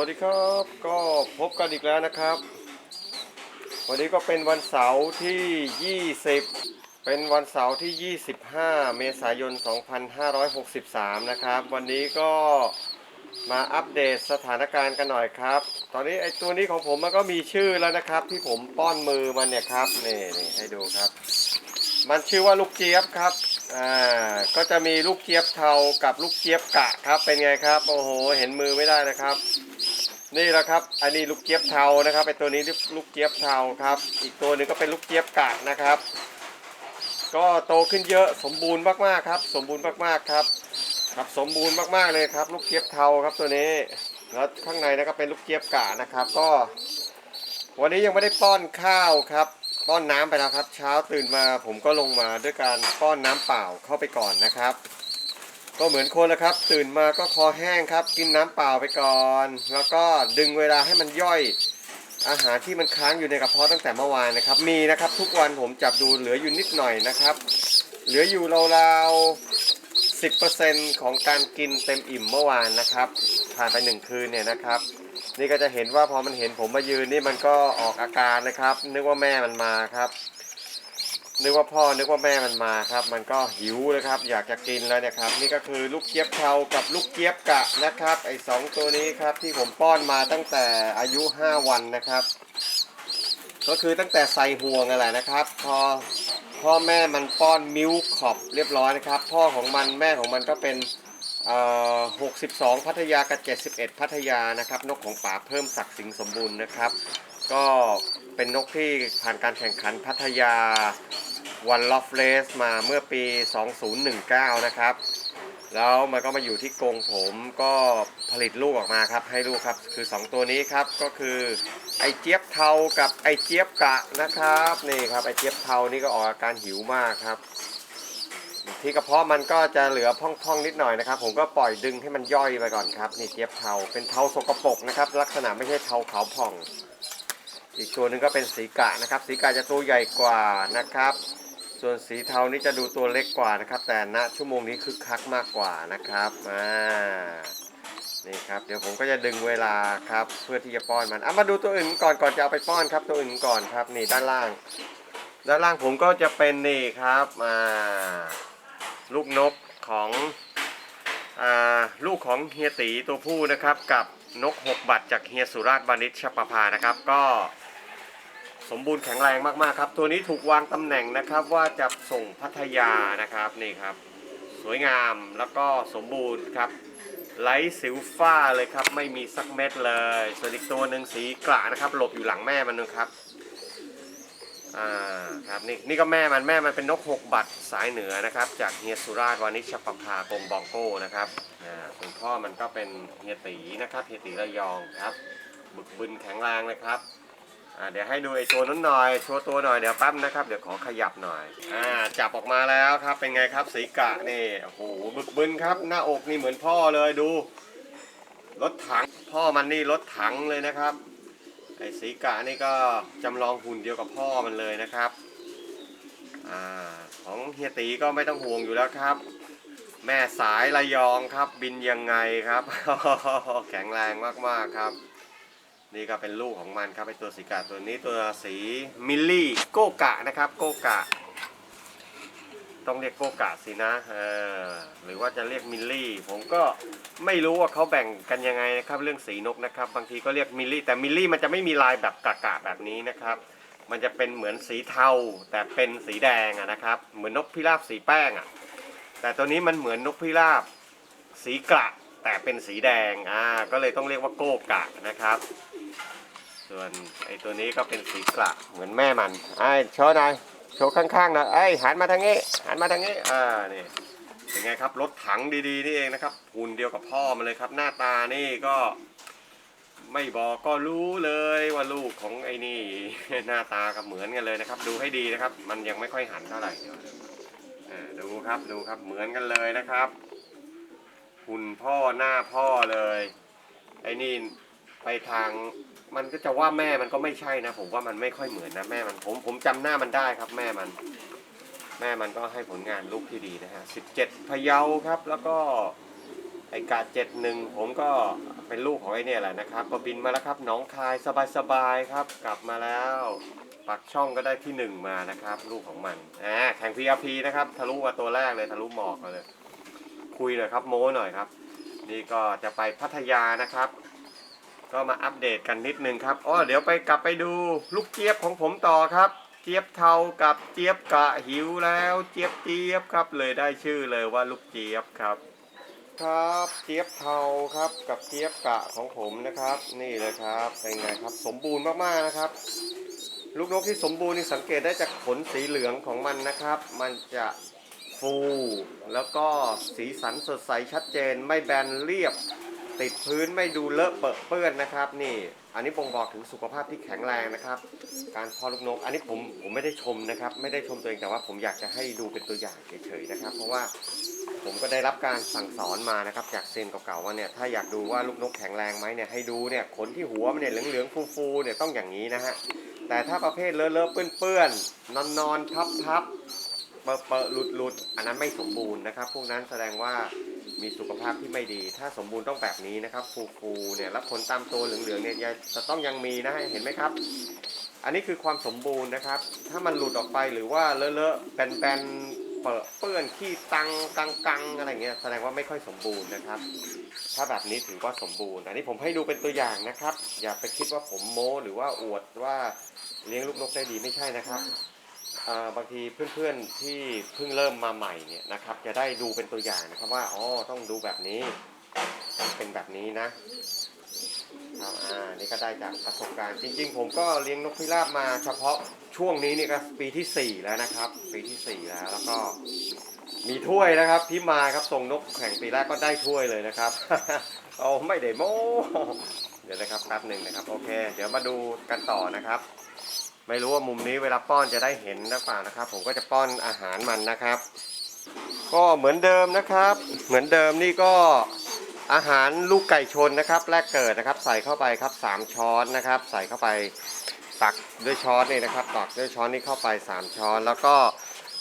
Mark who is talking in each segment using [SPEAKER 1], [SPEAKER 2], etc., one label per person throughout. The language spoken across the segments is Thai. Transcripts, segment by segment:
[SPEAKER 1] วัสดีครับก็พบกันอีกแล้วนะครับ วันนี้ก็เป็นวันเสาร์ที่ 20 เป็นวันเสาร์ที่ 25 เมษายน 2563 นะครับ วันนี้ก็มาอัปเดตสถานการณ์กันหน่อยครับ ตอนนี้ไอตัวนี้ของผมมันก็มีชื่อแล้วนะครับ ที่ผมป้อนมือมันเนี่ยครับนี่นี่ให้ดูครับ มันชื่อว่าลูกเจี๊ยบครับอ่าก็จะมีลูกเจี๊ยบเทากับลูกเจี๊ยบกะครับเป็นไงครับ โอ้โห เห็นมือไม่ได้นะครับ นี่แหละครับ อันนี้ลูกเจี๊ยบเทานะครับไอตัวนี้ลูกเจี๊ยบเทาครับ อีกตัวหนึ่งก็เป็นลูกเจี๊ยบกะนะครับ ก็โตขึ้นเยอะสมบูรณ์มากๆครับ สมบูรณ์มากๆครับ ครับสมบูรณ์มากๆเลยครับ ลูกเจี๊ยบเทาครับตัวนี้ แล้วข้างในนะครับเป็นลูกเจี๊ยบกะนะครับ ก็ วันนี้ยังไม่ได้ป้อนข้าวครับ ป้อนน้ำไปแล้วครับ เช้าตื่นมาผมก็ลงมาด้วยการป้อนน้ำเปล่าเข้าไปก่อนนะครับ ก็เหมือนคนละครับ ตื่นมาก็คอแห้งครับ กินน้ำเปล่าไปก่อน แล้วก็ดึงเวลาให้มันย่อยอาหารที่มันค้างอยู่ในกระเพาะตั้งแต่เมื่อวานนะครับ มีนะครับทุกวันผมจับดูเหลืออยู่นิดหน่อยนะครับ เหลืออยู่ราวๆ10%ของการกินเต็มอิ่มเมื่อวานนะครับผ่านไปหนึ่งคืนเนี่ยนะครับ นี่ก็จะเห็นว่าพอมันเห็นผมมายืนนี่มันก็ออกอาการนะครับ นึกว่าแม่มันมาครับ นึกว่าพ่อนึกว่าแม่มันมาครับ มันก็หิวเลยครับ อยากจะกินแล้วนะครับ นี่ก็คือลูกเจี๊ยบเทากับลูกเจี๊ยบกะนะครับ ไอ้สองตัวนี้ครับที่ผมป้อนมาตั้งแต่อายุ 5 วันนะครับ ก็คือตั้งแต่ใส่ห่วงอะไรนะครับ พอพ่อแม่มันป้อนมิลค์ขอบเรียบร้อยนะครับ พ่อของมันแม่ของมันก็เป็นเอ่อ62พัทยากับ71พัทยานะครับนกของป่าเพิ่มศักดิ์สิงสมบูรณ์นะครับ ก็เป็นนกที่ผ่านการแข่งขันพัทยา วันลอฟเลสมาเมื่อปี 2019 นะครับ แล้วมันก็มาอยู่ที่กรงผมก็ผลิตลูกออกมาครับ ให้ลูกครับ คือ 2 ตัวนี้ครับ ก็คือไอเจี๊ยบเทากับไอเจี๊ยบกะนะครับ นี่ครับไอเจี๊ยบเทานี่ก็ออกอาการหิวมากครับ ที่กระเพาะมันก็จะเหลือพ่องๆนิดหน่อยนะครับ ผมก็ปล่อยดึงให้มันย่อยไปก่อนครับ นี่เจี๊ยบเทา เป็นเทาสกปรกนะครับ ลักษณะไม่ใช่เทาขาวผ่องอีกตัวหนึ่งก็เป็นสีกะนะครับ สีกะจะตัวใหญ่กว่านะครับ ส่วนสีเทานี่จะดูตัวเล็กกว่านะครับ แต่ณชั่วโมงนี้คึกคักมากกว่านะครับอ่านี่ครับเดี๋ยวผมก็จะดึงเวลาครับเพื่อที่จะป้อนมันเอะมาดูตัวอื่นก่อนก่อนจะเอาไปป้อนครับ ตัวอื่นก่อนครับนี่ด้านล่าง ด้านล่างผมก็จะเป็นนี่ครับอ่าลูกนกของอาลูกของเฮียตีตัวผู้นะครับ กับนกหกบัตรจากเฮียสุราษฎร์บานิชชปภานะครับ ก็ สมบูรณ์แข็งแรงมากๆครับ ตัวนี้ถูกวางตำแหน่งนะครับว่าจะส่งพัทยานะครับนี่ครับ สวยงามแล้วก็สมบูรณ์ครับไร้สิวฝ้าเลยครับ ไม่มีสักเม็ดเลย ส่วนอีกตัวหนึ่งสีกระนะครับ หลบอยู่หลังแม่มันนะครับอ่าครับนี่นี่ก็แม่มันแม่มันเป็นนกหกบัตรสายเหนือนะครับ จากเฮียสุราษฎร์วานิชปภากรมบองโก้นะครับอ่าส่วนพ่อมันก็เป็นเฮียตีนะครับเฮียตีระยองครับบึกบึนแข็งแรงเลยครับ อ่าเดี๋ยวให้ดูไอ้ตัวนั้นหน่อยโชว์ตัวหน่อยเดี๋ยวแป๊บนะครับเดี๋ยวขอขยับหน่อยอ่าจับออกมาแล้วครับเป็นไงครับสีกะนี่โอ้โหบึกบึนครับ หน้าอกนี่เหมือนพ่อเลยดูรถถังพ่อมันนี่รถถังเลยนะครับ ไอ้สีกะนี่ก็จำลองหุ่นเดียวกับพ่อมันเลยนะครับอาของเฮียตีก็ไม่ต้องห่วงอยู่แล้วครับ แม่สายระยองครับบินยังไงครับ แข็งแรงมากๆครับ นี่ก็เป็นลูกของมันครับไอตัวสีกะตัวนี้ตัวสีมิลลี่โกกะนะครับโกกะ ต้องเรียกโกกะสินะเออหรือว่าจะเรียกมิลลี่ ผมก็ไม่รู้ว่าเขาแบ่งกันยังไงนะครับเรื่องสีนกนะครับ บางทีก็เรียกมิลลี่ แต่มิลลี่มันจะไม่มีลายแบบกะกะแบบนี้นะครับ มันจะเป็นเหมือนสีเทา แต่เป็นสีแดงอะนะครับ เหมือนนกพิราบสีแป้งอะแต่ตัวนี้มันเหมือนนกพิราบสีกระแต่เป็นสีแดงอ่าก็เลยต้องเรียกว่าโกกะนะครับ ส่วนไอ้ตัวนี้ก็เป็นสีกระเหมือนแม่มันไอ้โชว์หน่อยโชว์ข้างๆหน่อยไอ้หันมาทางนี้หันมาทางนี้อ่านี่เป็นไงครับรถถังดีๆนี่เองนะครับหุ่นเดียวกับพ่อมันเลยครับ หน้าตานี่ก็ ไม่บอกก็รู้เลยว่าลูกของไอ้นี่ หน้าตากับเหมือนกันเลยนะครับ ดูให้ดีนะครับ มันยังไม่ค่อยหันเท่าไหร่อ่าดูครับดูครับเหมือนกันเลยนะครับหุ่นพ่อหน้าพ่อเลย ไอ้นี่ไปทาง มันก็จะว่าแม่มันก็ไม่ใช่นะ ผมว่ามันไม่ค่อยเหมือนนะแม่มันผมผมจำหน้ามันได้ครับแม่มัน แม่มันก็ให้ผลงานลูกที่ดีนะฮะ17พะเยาครับ แล้วก็ไอกาเจ็ดหนึ่งผมก็เป็นลูกของไอเนี่ยแหละนะครับ ก็บินมาแล้วครับหนองคายสบายๆครับ กลับมาแล้วปักช่องก็ได้ที่หนึ่งมานะครับ ลูกของมันอ่าแข่ง PRP นะครับ ทะลุมาตัวแรกเลยทะลุหมอกมาเลย คุยหน่อยครับโม้หน่อยครับ นี่ก็จะไปพัทยานะครับ ก็มาอัปเดตกันนิดนึงครับอ๋อเดี๋ยวไปกลับไปดูลูกเจี๊ยบของผมต่อครับ เจี๊ยบเทากับเจี๊ยบกะหิวแล้ว เจี๊ยบเจี๊ยบครับ เลยได้ชื่อเลยว่าลูกเจี๊ยบครับ ครับเจี๊ยบเทาครับกับเจี๊ยบกะของผมนะครับ นี่เลยครับเป็นไงครับ สมบูรณ์มากๆนะครับ ลูกนกที่สมบูรณ์นี่สังเกตได้จากขนสีเหลืองของมันนะครับ มันจะฟู แล้วก็สีสันสดใสชัดเจนไม่แบนเรียบ ติดพื้นไม่ดูเลอะเปอะเปื้อนนะครับ นี่ อันนี้บ่งบอกถึงสุขภาพที่แข็งแรงนะครับ การเพาะลูกนก อันนี้ผมผมไม่ได้ชมนะครับ ไม่ได้ชมตัวเองแต่ว่าผมอยากจะให้ดูเป็นตัวอย่างเฉยๆนะครับ เพราะว่าผมก็ได้รับการสั่งสอนมานะครับ จากเซนเก่าๆว่าเนี่ยถ้าอยากดูว่าลูกนกแข็งแรงไหมเนี่ยให้ดูเนี่ยขนที่หัวมันเนี่ยเหลืองๆฟูๆเนี่ยต้องอย่างนี้นะฮะแต่ถ้าประเภทเลอะๆเปื้อนๆนอนๆทับๆเปอะหลุดๆอันนั้นไม่สมบูรณ์นะครับ พวกนั้นแสดงว่า มีสุขภาพที่ไม่ดี ถ้าสมบูรณ์ต้องแบบนี้นะครับ ฟูฟูเนี่ยแล้วขนตามตัวเหลืองๆเนี่ยจะต้องยังมีนะฮะเห็นไหมครับ อันนี้คือความสมบูรณ์นะครับ ถ้ามันหลุดออกไปหรือว่าเลอะๆแบนๆเปเปื้อนขี้ตังกังกังๆอะไรเงี้ยแสดงว่าไม่ค่อยสมบูรณ์นะครับ ถ้าแบบนี้ถือว่าสมบูรณ์ อันนี้ผมให้ดูเป็นตัวอย่างนะครับ อย่าไปคิดว่าผมโม้หรือว่าอวดว่าเลี้ยงลูกนกได้ดีไม่ใช่นะครับ บางทีเพื่อนๆที่เพิ่งเริ่มมาใหม่เนี่ยนะครับ จะได้ดูเป็นตัวอย่างนะครับว่าอ๋อต้องดูแบบนี้เป็นแบบนี้นะครับอ่านี่ก็ได้จากประสบการณ์จริง ๆ ผมก็เลี้ยงนกพิราบมาเฉพาะช่วงนี้นี่ก็ปีที่สี่แล้วนะครับ ปีที่สี่แล้วแล้วก็มีถ้วยนะครับพี่มาครับส่งนกแข่งปีแรกก็ได้ถ้วยเลยนะครับโอ้ไม่ได้โม้เดี๋ยวนะครับแป๊บหนึ่งนะครับ โอเค เดี๋ยวมาดูกันต่อนะครับ ไม่รู้ว่ามุมนี้เวลาป้อนจะได้เห็นหรือเปล่านะครับ ผมก็จะป้อนอาหารมันนะครับ ก็เหมือนเดิมนะครับ เหมือนเดิมนี่ก็อาหารลูกไก่ชนนะครับ แรกเกิดนะครับ ใส่เข้าไปครับสามช้อนนะครับ ใส่เข้าไปตักด้วยช้อนนี่นะครับตักด้วยช้อนนี้เข้าไปสามช้อน แล้วก็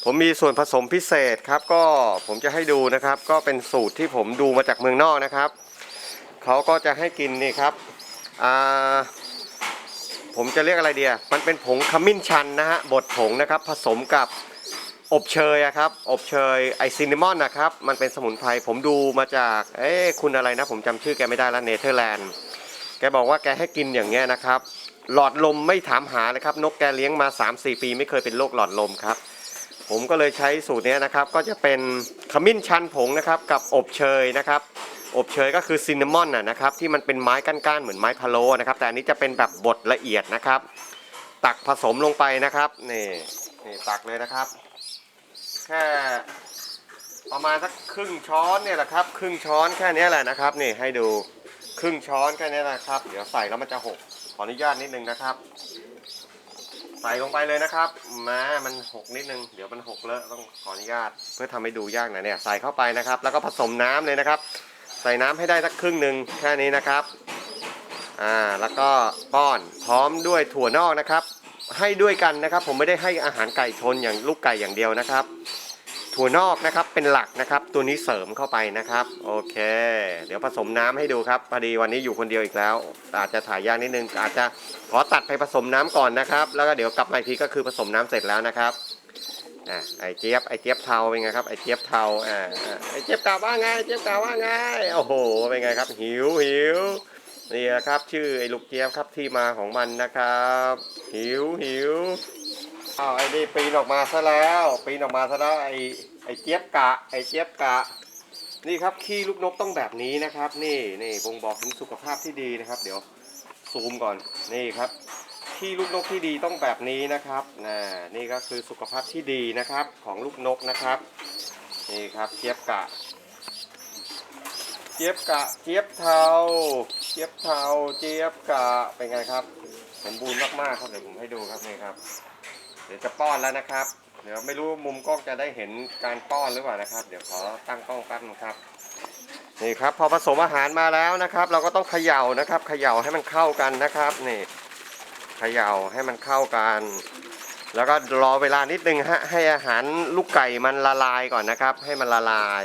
[SPEAKER 1] ผมมีส่วนผสมพิเศษครับ ก็ผมจะให้ดูนะครับ ก็เป็นสูตรที่ผมดูมาจากเมืองนอกนะครับเขาก็จะให้กินนี่ครับอ่า ผมจะเรียกอะไรเดียมันเป็นผงขมิ้นชันนะฮะบดผงนะครับ ผสมกับอบเชยอะครับ อบเชยไอซินนามอนนะครับ มันเป็นสมุนไพรผมดูมาจาก เอ๊ะคุณอะไรนะ ผมจำชื่อแกไม่ได้แล้วเนเธอร์แลนด์ แกบอกว่าแกให้กินอย่างเงี้ยนะครับ หลอดลมไม่ถามหาเลยครับ นกแกเลี้ยงมา 3-4 ปีไม่เคยเป็นโรคหลอดลมครับ ผมก็เลยใช้สูตรเนี้ยนะครับ ก็จะเป็นขมิ้นชันผงนะครับ กับอบเชยนะครับ อบเชยก็คือซินนามอนนะครับที่มันเป็นไม้ก้านๆเหมือนไม้พะโล้นะครับ แต่อันนี้จะเป็นแบบบดละเอียดนะครับ ตักผสมลงไปนะครับนี่นี่ตักเลยนะครับแค่ประมาณสักครึ่งช้อนเนี่ยแหละครับ ครึ่งช้อนแค่นี้แหละนะครับ นี่ให้ดูครึ่งช้อนแค่นี้นะครับ เดี๋ยวใส่แล้วมันจะหกขออนุญาตนิดนึงนะครับ ใส่ลงไปเลยนะครับแม้มันหกนิดนึงเดี๋ยวมันหกเลอะต้องขออนุญาตเพื่อทำให้ดูยากหนะเนี่ยใส่เข้าไปนะครับ แล้วก็ผสมน้ำเลยนะครับ ใส่น้ำให้ได้สักครึ่งหนึ่งแค่นี้นะครับอ่าแล้วก็ป้อนพร้อมด้วยถั่วนอกนะครับ ให้ด้วยกันนะครับ ผมไม่ได้ให้อาหารไก่ชนอย่างลูกไก่อย่างเดียวนะครับ ถั่วนอกนะครับเป็นหลักนะครับ ตัวนี้เสริมเข้าไปนะครับ โอเค เดี๋ยวผสมน้ำให้ดูครับพอดีวันนี้อยู่คนเดียวอีกแล้ว อาจจะถ่ายยากนิดนึงอาจจะขอตัดไปผสมน้ำก่อนนะครับ แล้วก็เดี๋ยวกลับมาอีกทีก็คือผสมน้ำเสร็จแล้วนะครับ อะไอเจี๊ยบไอเจี๊ยบเทาเป็นไงครับไอเจี๊ยบเทาอ่าไอเจี๊ยบกาว่าไงไอเจี๊ยบกาว่าไงโอ้โหเป็นไงครับหิวหิวนี่แหละครับชื่อไอลูกเจี๊ยบครับที่มาของมันนะครับ หิวหิวอ้าวไอนี่ปีนออกมาซะแล้วปีนออกมาซะแล้วไอไอเจี๊ยบกะไอเจี๊ยบกะ นี่ครับขี้ลูกนกต้องแบบนี้นะครับ นี่นี่บ่งบอกถึงสุขภาพที่ดีนะครับ เดี๋ยวซูมก่อนนี่ครับ ที่ลูกนกที่ดีต้องแบบนี้นะครับนะนี่ก็คือสุขภาพที่ดีนะครับของลูกนกนะครับนี่ครับเจี๊ยบกะ เจี๊ยบกะ เจี๊ยบเทา เจี๊ยบเทา เจี๊ยบกะเป็นไงครับ สมบูรณ์มากๆครับเดี๋ยวผมให้ดูครับนี่ครับ เดี๋ยวจะป้อนแล้วนะครับ เดี๋ยวไม่รู้มุมกล้องจะได้เห็นการป้อนหรือเปล่านะครับ เดี๋ยวขอตั้งกล้องแป๊บนึงครับนี่ครับพอผสมอาหารมาแล้วนะครับ เราก็ต้องเขย่านะครับ เขย่าให้มันเข้ากันนะครับนี่ เขย่าให้มันเข้ากัน แล้วก็รอเวลานิดนึงฮะให้อาหารลูกไก่มันละลายก่อนนะครับ ให้มันละลาย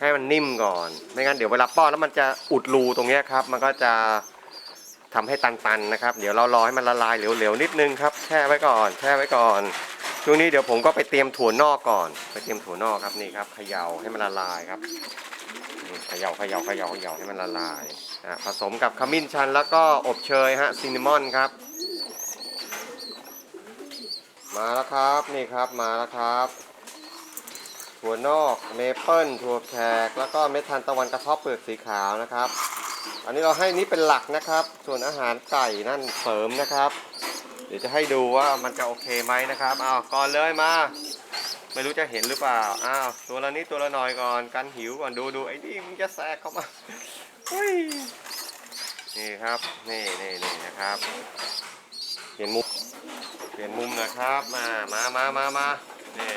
[SPEAKER 1] ให้มันนิ่มก่อน ไม่งั้นเดี๋ยวเวลาป้อนแล้วมันจะอุดรูตรงนี้ครับ มันก็จะทำให้ตันๆนะครับ เดี๋ยวเรารอให้มันละลายเหลวๆนิดนึงครับแช่ไว้ก่อนแช่ไว้ก่อนช่วงนี้เดี๋ยวผมก็ไปเตรียมถั่วนอกก่อน ไปเตรียมถั่วนอกครับนี่ครับเขย่าให้มันละลายครับเขย่าเขย่าเขย่าเขย่าให้มันละลายอะผสมกับขมิ้นชันแล้วก็อบเชยฮะซินนามอนครับ มาแล้วครับนี่ครับมาแล้วครับถั่วนอกเมเปิลถั่วแขกแล้วก็เม็ดทานตะวันกระเทบเปลือกสีขาวนะครับ อันนี้เราให้นี้เป็นหลักนะครับ ส่วนอาหารไก่นั่นเสริมนะครับ เดี๋ยวจะให้ดูว่ามันจะโอเคไหมนะครับอ้าวก่อนเลยมา ไม่รู้จะเห็นหรือเปล่าอ้าวตัวละนิดตัวละหน่อยก่อนกันหิวก่อนดูดูไอ้นี่มึงจะแทรกเข้ามาเฮ้ยนี่ครับนี่นี่นี่นะครับเปลี่ยนมุม ลี่ยนมุมนะครับ มามามามามานี่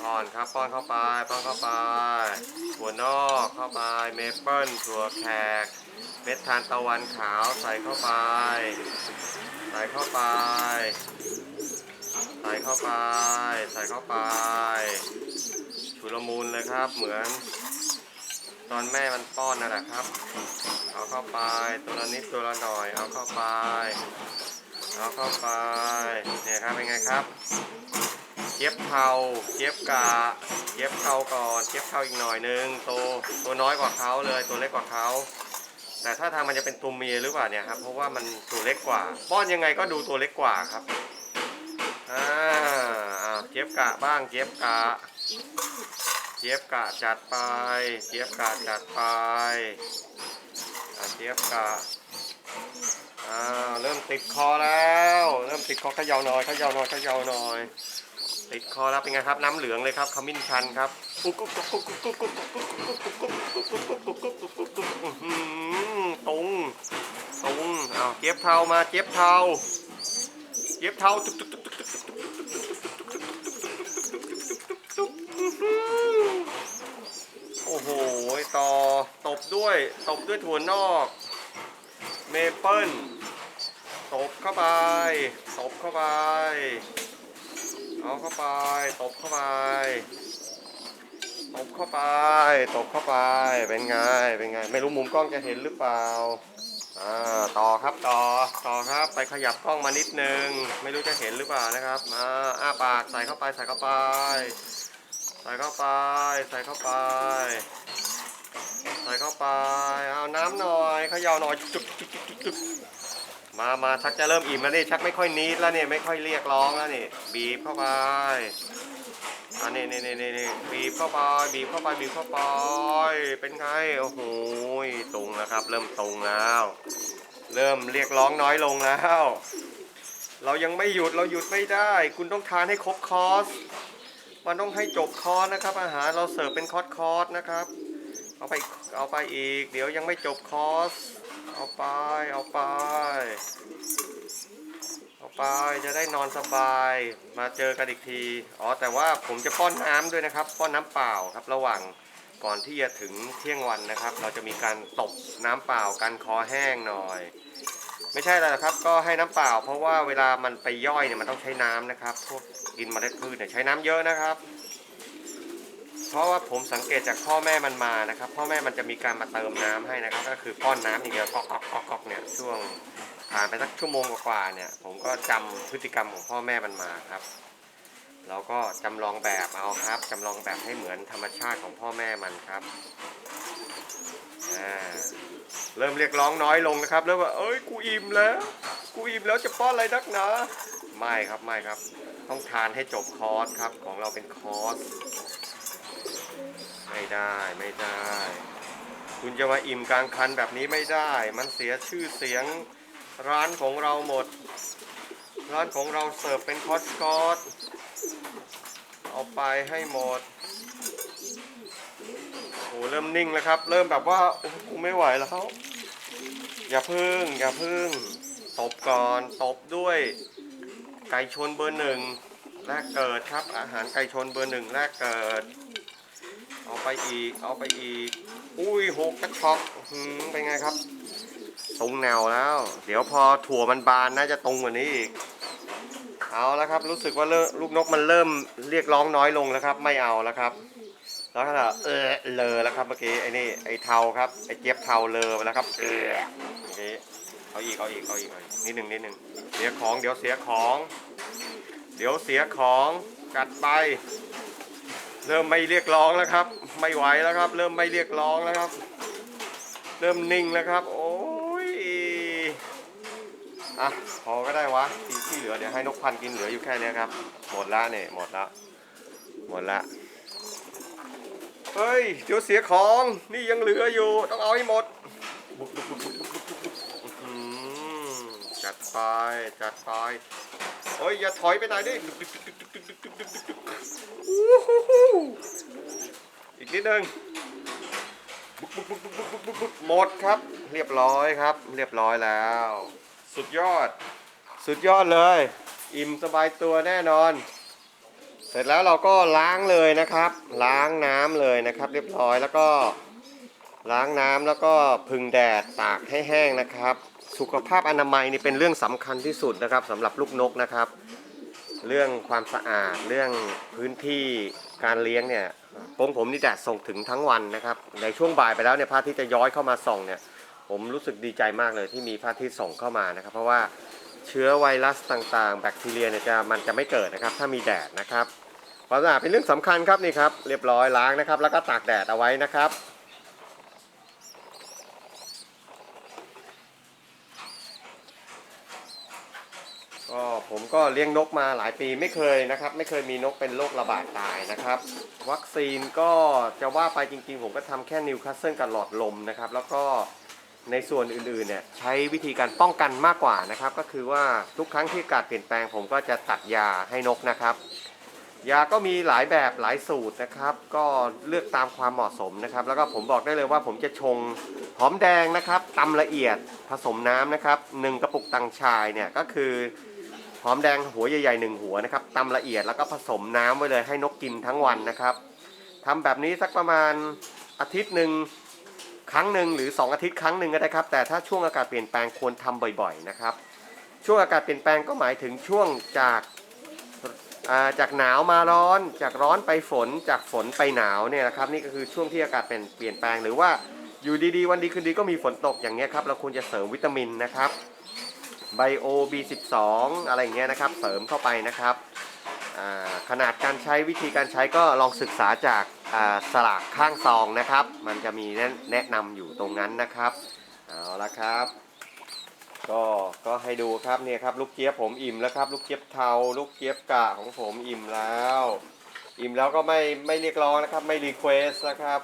[SPEAKER 1] ป้อนครับป้อนเข้าไปป้อนเข้าไปถั่วนอกเข้าไปเมเปิลถั่วแขกเม็ดทานตะวันขาวใส่เข้าไป ใส่เข้าไป ใส่เข้าไป ใส่เข้าไป ชุลมุนเลยครับ เหมือน ตอนแม่มันป้อนนั่นแหละครับ เอาเข้าไป ตัวละนิดตัวละหน่อย เอาเข้าไป เอาเข้าไปเนี่ยครับเป็นไงครับเจี๊ยบเทาเจี๊ยบกะเจี๊ยบเทาก่อนเจี๊ยบเทาอีกหน่อยนึงตัวตัวน้อยกว่าเขาเลยตัวเล็กกว่าเขาแต่ถ้าทางมันจะเป็นตัวเมียหรือเปล่าเนี่ยครับเพราะว่ามันตัวเล็กกว่า ป้อนยังไงก็ดูตัวเล็กกว่าครับอ่าอ่าเจี๊ยบกะบ้างเจี๊ยบกะเจี๊ยบกะจัดไปเจี๊ยบกะจัดไปเจี๊ยบกะ เริ่มติดคอแล้ว เริ่มติดคอเขยาวน่อยเขยาวน่อยเขยาวน่อย ติดคอแล้วเป็นไงครับ น้ำเหลืองเลยครับขมิ้นชันครับตรงตรงอ้าวเจี๊ยบเท้ามาเจี๊ยบเท้าเจี๊ยบเท้าโอ้โหต่อตบด้วยตบด้วยถั่วนอก เมเปิ้ล ตบเข้าไป ตบเข้าไป เอาเข้าไป ตบเข้าไป ตบเข้าไป ตบเข้าไป เป็นไง เป็นไง ไม่รู้มุมกล้องจะเห็นหรือเปล่า อ่า ต่อครับ ต่อ ต่อครับ ไปขยับกล้องมานิดนึง ไม่รู้จะเห็นหรือเปล่านะครับ อ่า อ้าปาก ใส่เข้าไป ใส่เข้าไป ใส่เข้าไป ใส่เข้าไปใส่เข้าไป เอาน้ำหน่อยเขย่าหน่อยจุ๊บจุ๊บจุ๊บจุ๊บ มามาชักจะเริ่มอิ่มแล้วนี่ชักไม่ค่อยนิดแล้วนี่ไม่ค่อยเรียกร้องแล้วนี่บีบเข้าไปอันนี้นี่นี่นี่นี่บีบเข้าไปบีบเข้าไปบีบเข้าไปเป็นไงโอ้โหตรงแล้วครับ เริ่มตรงแล้ว เริ่มเรียกร้องน้อยลงแล้ว เรายังไม่หยุดเราหยุดไม่ได้ คุณต้องทานให้ครบคอร์สมันต้องให้จบคอร์สนะครับ อาหารเราเสิร์ฟเป็นคอร์สคอร์สนะครับ เอาไปเอาไปอีก เดี๋ยวยังไม่จบคอร์ส เอาไป เอาไป เอาไป จะได้นอนสบาย มาเจอกันอีกที อ๋อ แต่ว่าผมจะป้อนน้ำด้วยนะครับ ป้อนน้ำเปล่าครับ ระหว่างก่อนที่จะถึงเที่ยงวันนะครับ เราจะมีการตบน้ำเปล่ากันคอแห้งหน่อย ไม่ใช่อะไรครับ ก็ให้น้ำเปล่า เพราะว่าเวลามันไปย่อยเนี่ยมันต้องใช้น้ำนะครับ พวกกินเมล็ดพืชเนี่ยใช้น้ำเยอะนะครับ เพราะว่าผมสังเกตจากพ่อแม่มันมานะครับ พ่อแม่มันจะมีการมาเติมน้ำให้นะครับ ก็คือป้อนน้ำอย่างเดียวกอกกอกกอกเนี่ยช่วงผ่านไปสักชั่วโมงกว่าเนี่ย ผมก็จำพฤติกรรมของพ่อแม่มันมาครับเราก็จำลองแบบเอาครับจำลองแบบให้เหมือนธรรมชาติของพ่อแม่มันครับเริ่มเรียกร้องน้อยลงนะครับ เริ่มว่าเอ้ยกูอิ่มแล้ว กูอิ่มแล้วจะป้อนอะไรนักหนาไม่ครับไม่ครับ ต้องทานให้จบคอร์สครับ ของเราเป็นคอร์ส ไม่ได้ไม่ได้ คุณจะมาอิ่มกลางคันแบบนี้ไม่ได้ มันเสียชื่อเสียงร้านของเราหมด ร้านของเราเสิร์ฟเป็นคอร์สคอร์สเอาไปให้หมดโอ้เริ่มนิ่งแล้วครับ เริ่มแบบว่าโอ้กูไม่ไหวแล้วอย่าพึ่ง อย่าพึ่ง ตบก่อนตบด้วย ไก่ชนเบอร์หนึ่งแรกเกิดครับ อาหารไก่ชนเบอร์หนึ่งแรกเกิด เอาไปอีก เอาไปอีก อุ้ยหกกระชอกหืมเป็นไงครับ ตรงแนวแล้ว เดี๋ยวพอถั่วมันบานน่าจะตรงกว่านี้อีก เอาแล้วครับ รู้สึกว่าเริ่มลูกนกมันเริ่มเรียกร้องน้อยลงแล้วครับ ไม่เอาแล้วครับ แล้วก็เออเลอแล้วครับเมื่อกี้ไอ้นี่ไอ้เทาครับ ไอ้เจี๊ยบเทาเลอไปแล้วครับ เออเมื่อกี้เอาอีกเอาอีกเอาอีกเอาอีกนิดหนึ่งนิดหนึ่งเสียของเดี๋ยวเสียของ เดี๋ยวเสียของกัดไป เริ่มไม่เรียกร้องแล้วครับ ไม่ไหวแล้วครับ เริ่มไม่เรียกร้องแล้วครับ เริ่มนิ่งแล้วครับ โอ้ยอะพอก็ได้วะที่ที่เหลือเดี๋ยวให้นกพันกินเหลืออยู่แค่นี้ครับ หมดละเนี่ยหมดละหมดละเฮ้ยเดี๋ยวเสียของนี่ยังเหลืออยู่ต้องเอาให้หมดจัดไปจัดไปเฮ้ยอย่าถอยไปไหนดิ อีกนิดนึงหมดครับ เรียบร้อยครับ เรียบร้อยแล้ว สุดยอด สุดยอดเลย อิ่มสบายตัวแน่นอน เสร็จแล้วเราก็ล้างเลยนะครับ ล้างน้ำเลยนะครับ เรียบร้อยแล้วก็ ล้างน้ำแล้วก็พึ่งแดดตากให้แห้งนะครับ สุขภาพอนามัยนี่เป็นเรื่องสำคัญที่สุดนะครับ สำหรับลูกนกนะครับ เรื่องความสะอาดเรื่องพื้นที่การเลี้ยงเนี่ยผมผมนี่แดดส่งถึงทั้งวันนะครับ ในช่วงบ่ายไปแล้วเนี่ยพระอาทิตย์จะย้อยเข้ามาส่องเนี่ยผมรู้สึกดีใจมากเลยที่มีพระอาทิตย์ส่องเข้ามานะครับ เพราะว่าเชื้อไวรัสต่างๆ แบคทีเรียเนี่ยจะมันจะไม่เกิดนะครับ ถ้ามีแดดนะครับความสะอาดเป็นเรื่องสำคัญครับนี่ครับเรียบร้อยล้างนะครับ แล้วก็ตากแดดเอาไว้นะครับ ก็ ผมก็เลี้ยงนกมาหลายปีไม่เคยนะครับ ไม่เคยมีนกเป็นโรคระบาดตายนะครับ วัคซีนก็จะว่าไปจริงๆ ผมก็ทำแค่นิวคาสเซิลกับหลอดลมนะครับ แล้วก็ในส่วนอื่นๆเนี่ยใช้วิธีการป้องกันมากกว่านะครับ ก็คือว่าทุกครั้งที่อากาศเปลี่ยนแปลงผมก็จะตัดยาให้นกนะครับ ยาก็มีหลายแบบหลายสูตรนะครับ ก็เลือกตามความเหมาะสมนะครับ แล้วก็ผมบอกได้เลยว่าผมจะชงหอมแดงนะครับตำละเอียดผสมน้ำนะครับหนึ่งกระปุกตังชายเนี่ยก็คือ หอมแดงหัวใหญ่ๆหนึ่งหัวนะครับตำละเอียดแล้วก็ผสมน้ำไว้เลยให้นกกินทั้งวันนะครับทำแบบนี้สักประมาณอาทิตย์หนึ่งครั้งหนึ่งหรือ 2 อาทิตย์ครั้งหนึ่งก็ได้ครับ แต่ถ้าช่วงอากาศเปลี่ยนแปลงควรทำบ่อยๆนะครับ ช่วงอากาศเปลี่ยนแปลงก็หมายถึงช่วงจากาจากหนาวมาร้อน จากร้อนไปฝน จากฝนไปหนาวเนี่ยนะครับ นี่ก็คือช่วงที่อากาศเป็นเปลี่ยนแปลงหรือว่าอยู่ดีๆ วันดีคืนดีก็มีฝนตกอย่างเงี้ยครับเราควรจะเสริมวิตามินนะครับ ไบโอ B12 อะไรอย่างเงี้ยนะครับ เสริมเข้าไปนะครับขนาดการใช้วิธีการใช้ก็ลองศึกษาจากสลากข้างซองนะครับ มันจะมีแนะแนะนำอยู่ตรงนั้นนะครับเอาละครับ ก็ก็ให้ดูครับเนี่ยครับลูกเจี๊ยบผมอิ่มแล้วครับ ลูกเจี๊ยบเทา ลูกเจี๊ยบกะของผมอิ่มแล้ว อิ่มแล้วก็ไม่ไม่เรียกร้องนะครับ ไม่รีเควสนะครับ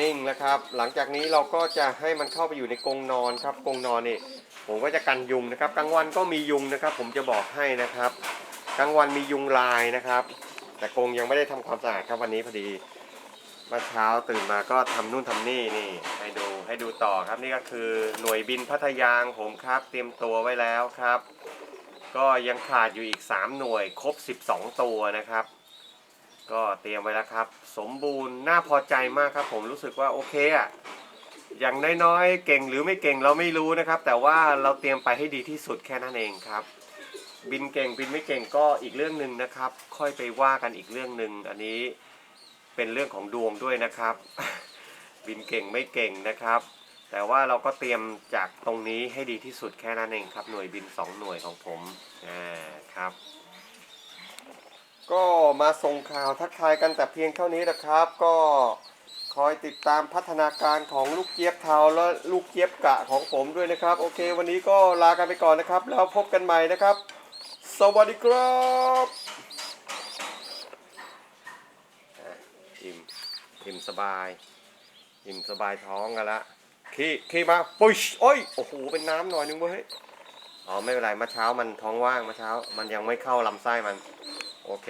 [SPEAKER 1] นิ่งนะครับ หลังจากนี้เราก็จะให้มันเข้าไปอยู่ในกรงนอนครับกรงนอนนี่ ผมก็จะกันยุงนะครับ กลางวันก็มียุงนะครับ ผมจะบอกให้นะครับ กลางวันมียุงลายนะครับ แต่กรงยังไม่ได้ทำความสะอาดครับวันนี้พอดีเมื่อเช้าตื่นมาก็ทำนู่นทำนี่นี่ให้ดูให้ดูต่อครับนี่ก็คือหน่วยบินพัทยางผมครับ เตรียมตัวไว้แล้วครับ ก็ยังขาดอยู่อีก 3 หน่วยครบ 12 ตัวนะครับ ก็เตรียมไว้แล้วครับ สมบูรณ์น่าพอใจมากครับ ผมรู้สึกว่าโอเคอะ อย่างน้อยๆ เก่งหรือไม่เก่งเราไม่รู้นะครับ แต่ว่าเราเตรียมไปให้ดีที่สุดแค่นั้นเองครับ บินเก่งบินไม่เก่งก็อีกเรื่องหนึ่งนะครับ ค่อยไปว่ากันอีกเรื่องหนึ่งอันนี้เป็นเรื่องของดวงด้วยนะครับ บินเก่งไม่เก่งนะครับ แต่ว่าเราก็เตรียมจากตรงนี้ให้ดีที่สุดแค่นั้นเองครับ หน่วยบิน 2 หน่วยของผมอ่าครับก็มาส่งข่าวทักทายกันแต่เพียงเท่านี้นะครับ ก็ คอยติดตามพัฒนาการของลูกเจี๊ยบเทาและลูกเจี๊ยบกะของผมด้วยนะครับ โอเค วันนี้ก็ลากันไปก่อนนะครับ แล้วพบกันใหม่นะครับ สวัสดีครับอิ่มอิ่มสบาย อิ่มสบายท้องกันละขี้ขี้มาปุ้ยโอ้ยโอ้โหเป็นน้ำหน่อยนึงเว้ยอ๋อไม่เป็นไรเมื่อเช้ามันท้องว่างเมื่อเช้า มันยังไม่เข้าลำไส้มัน โอเค